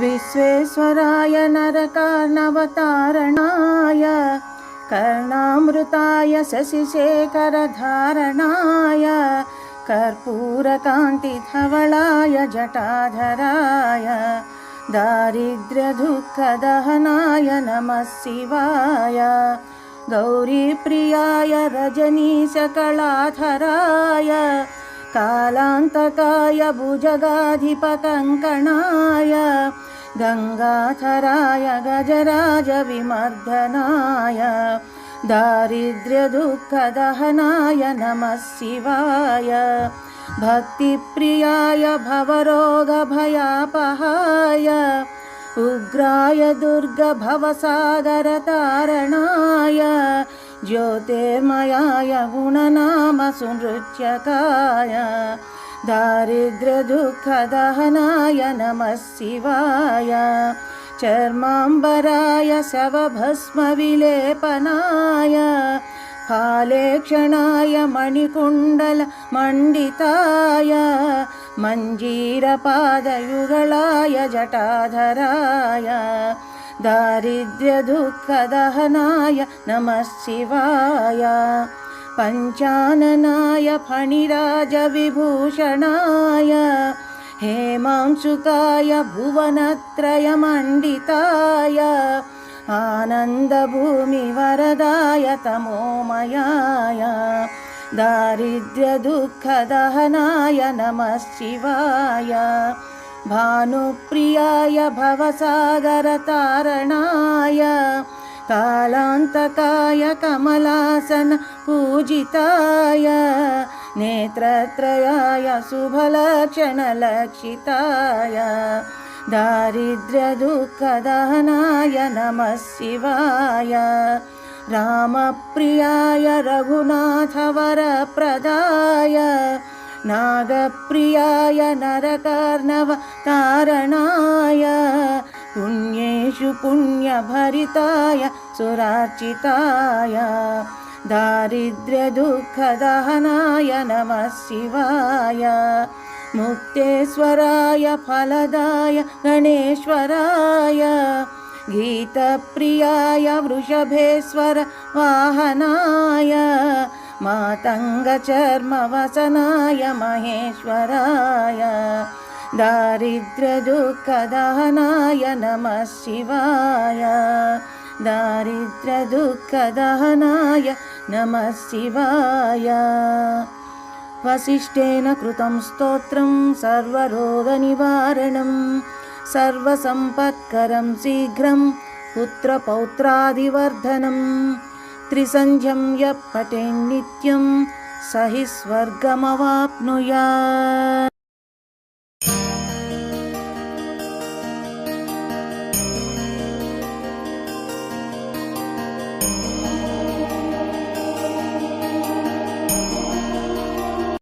विश्वेश्वराय नरकार्णवतारणाय कर्णामृताय शशिशेखरधारणाय कर्पूरकान्तिधवलाय जटाधराय दारिद्र्यदुःखदहनाय नमः शिवाय गौरीप्रियाय रजनीशकलाधराय कालान्तकाय भुजगाधिपकङ्कणाय गङ्गाधराय गजराजविमर्दनाय दारिद्र्यदुःखदहनाय नमः शिवाय। भक्तिप्रियाय भवरोगभयापहाय। उग्राय दुर्गभवसागरतारणाय। ज्योतिर्मयाय गुणनामसुनृत्यकाय दारिद्र्यदुःखदहनाय नमः शिवाय। चर्माम्बराय शवभस्मविलेपनाय। फालेक्षणाय मणिकुण्डलमण्डिताय मञ्जीरपादयुगलाय जटाधराय। दारिद्र्यदुःखदहनाय नमः शिवाय पञ्चाननाय फणिराजविभूषणाय हेमांशुकाय भुवनत्रयमण्डिताय आनन्दभूमिवरदाय तमोमयाय दारिद्र्यदुःखदहनाय नमः शिवाय भानुप्रियाय भवसागरतारणाय कालान्तकाय कमलासन पूजिताय नेत्रत्रयाय शुभलक्षणलक्षिताय दारिद्र्यदुःखदहनाय नमः शिवाय रामप्रियाय रघुनाथवरप्रदाय नागप्रियाय नरकार्णवतारणाय पुण्येषु पुण्यभरिताय सुरार्चिताय दारिद्र्यदुःखदहनाय नमः शिवाय मुक्तेश्वराय फलदाय गणेश्वराय गीतप्रियाय वृषभेश्वर वाहनाय मातङ्गचर्मवसनाय महेश्वराय दारिद्र्यदुःखदहनाय नमः शिवाय दारिद्र्यदुःखदहनाय नमः शिवाय वसिष्ठेन कृतं स्तोत्रं सर्वरोगनिवारणं सर्वसम्पत्करं शीघ्रं पुत्रपौत्रादिवर्धनं त्रिसन्ध्यं यः पठेन्नित्यं स हि स्वर्गमवाप्नुयात्